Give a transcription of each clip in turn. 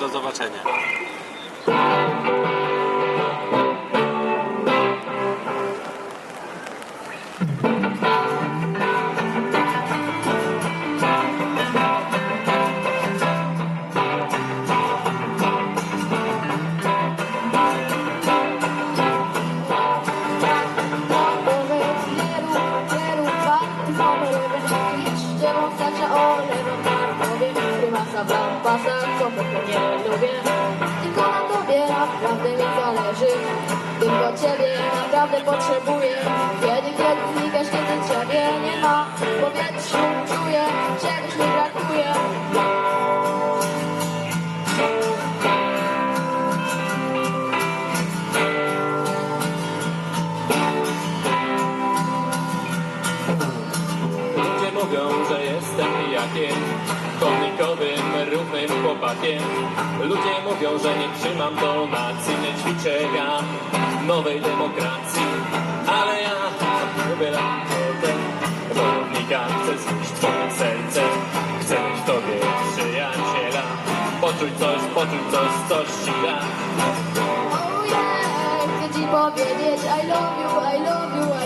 Do zobaczenia. Potrzebuję chłopakiem. Ludzie mówią, że nie trzymam donacji, nie nowej demokracji. Ale ja lubię latę, wojownika, chcę zniszczyć twoje serce. Chcę mieć w tobie przyjaciela, poczuć coś, poczuć coś, coś ci da. Oh yeah, chcę ci powiedzieć I love you, I love you,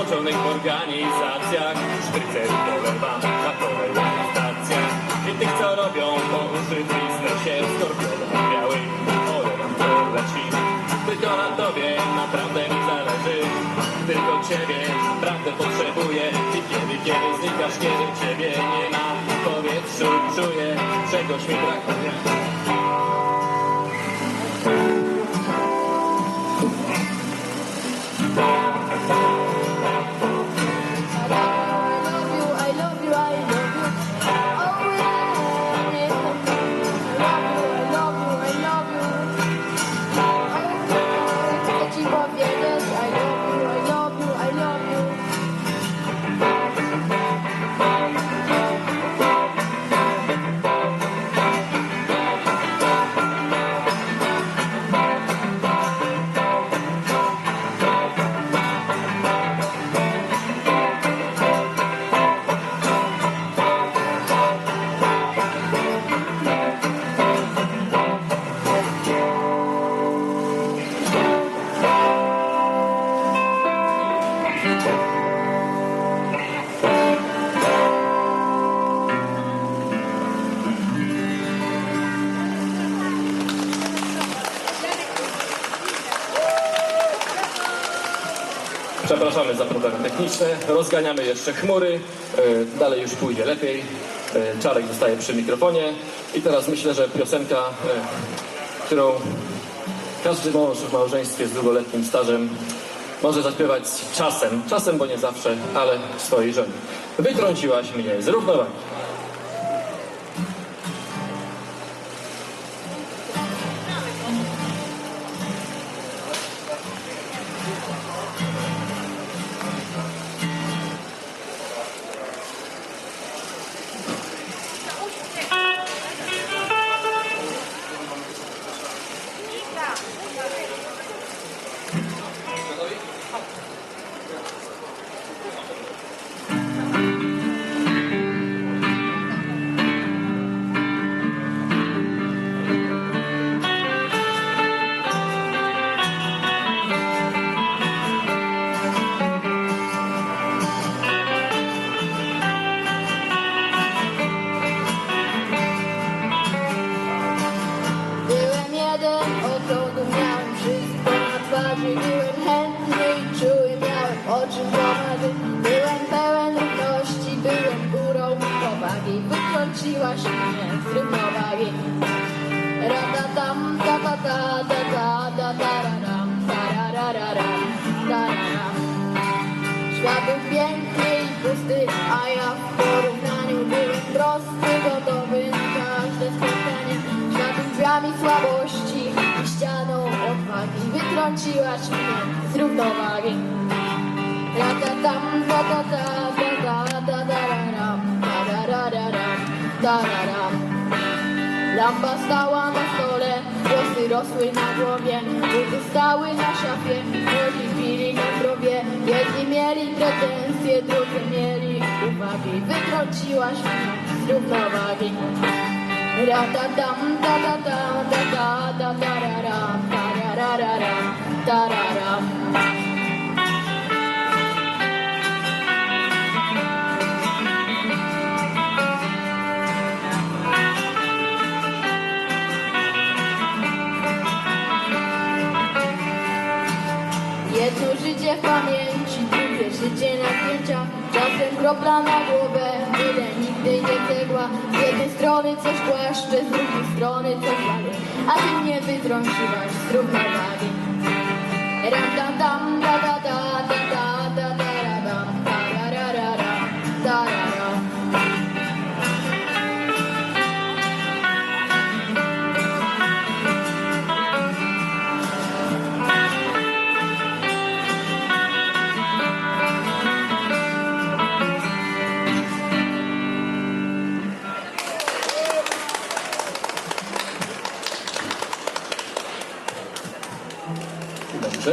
W organizacjach, szprycer dolewam na kolejnych stacjach. I tych, co robią po uszy w biznesie, skorpionem biały, olewam to leci. Tylko na tobie naprawdę mi zależy, tylko ciebie naprawdę potrzebuję. I kiedy, kiedy znikasz, kiedy ciebie nie ma, w powietrzu czuję, czegoś mi brakuje. Przepraszamy za problemy techniczne, rozganiamy jeszcze chmury, e, dalej już pójdzie lepiej. E, Czarek zostaje przy mikrofonie i teraz myślę, że piosenka, e, którą każdy mąż w małżeństwie z długoletnim stażem może zaśpiewać czasem, czasem, bo nie zawsze, ale swojej żonie. Wytrąciłaś mnie z równowagi. Wytrąciłaś mnie z równowagi. Ratatam, ta ta ta ta ta ta tararam, tararararam, tararam. Świat był piękny i pusty, a ja w porównaniu byłem prosty, gotowy na każde spotkanie. Świat był drzwiami słabości i ścianą odwagi. Wytrąciłaś mnie z równowagi. Ratatam, ta ta ta Lampa stała na stole, włosy rosły na głowie, buty stały na szafie, młodzi pili na zdrowie. Jedni mieli pretensje, drudzy mieli uwagi. Wytrąciłaś mnie z równowagi. Ratatam, ta ta ta ta ta życie w pamięci, drugie życie na zdjęciach Czasem kropla na głowę, byle nigdy nie cegła. Z jednej strony coś płaszcze, z drugiej strony coś wali. A ty mnie wytrąciłaś z równowagi Ram tam tam,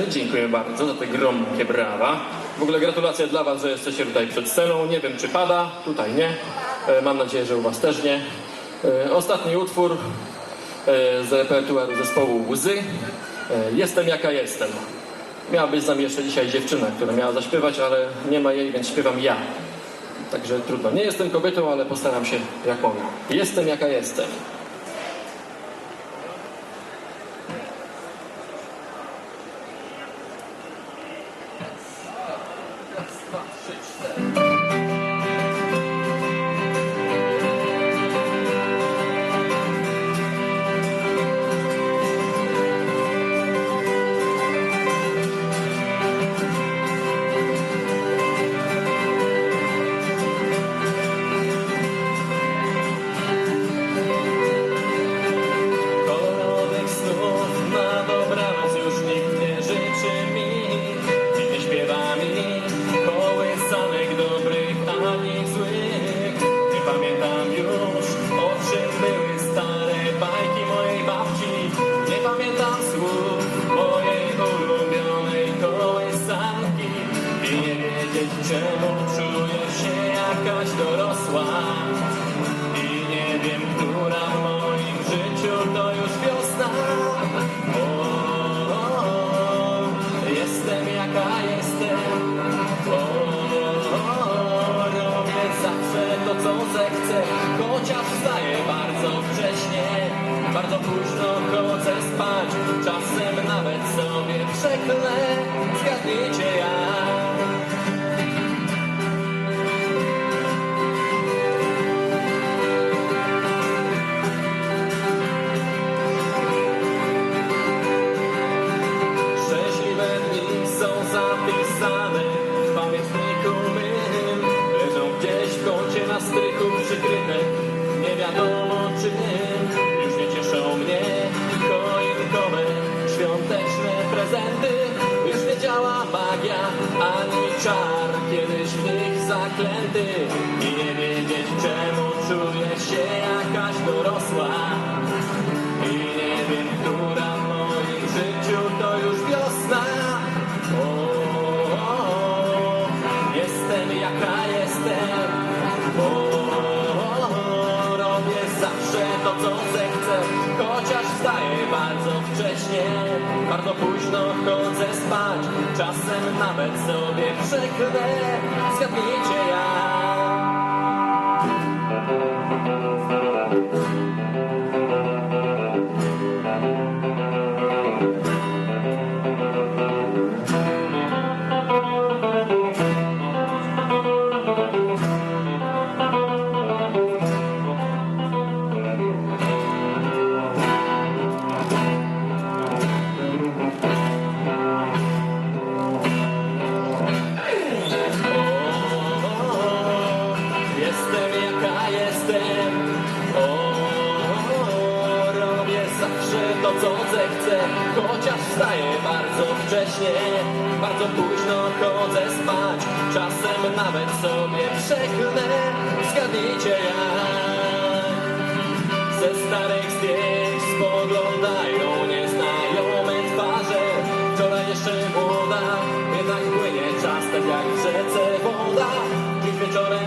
Dziękuję bardzo za te gromkie brawa. W ogóle gratulacje dla Was, że jesteście tutaj przed sceną. Nie wiem, czy pada. Tutaj nie. E, Mam nadzieję, że u Was też nie. E, Ostatni utwór e, z repertuaru zespołu Łzy. Jestem jaka jestem. Miała być z nami jeszcze dzisiaj dziewczyna, która miała zaśpiewać, ale nie ma jej, więc śpiewam ja. Także trudno. Nie jestem kobietą, ale postaram się jak mogę. Jestem jaka jestem. Nie wiem, sobie przeklę. Zgadnijcie Bardzo późno chodzę spać. Czasem nawet sobie przeklnę Zgadnijcie jak. Ze starych zdjęć spoglądają nieznajome twarze. Wczoraj jeszcze młoda Jednak płynie czas tak jak w rzece woda. Dziś wieczorem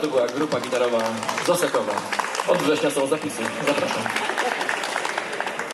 to była grupa gitarowa Zosekowa. Od września są zapisy. Zapraszam.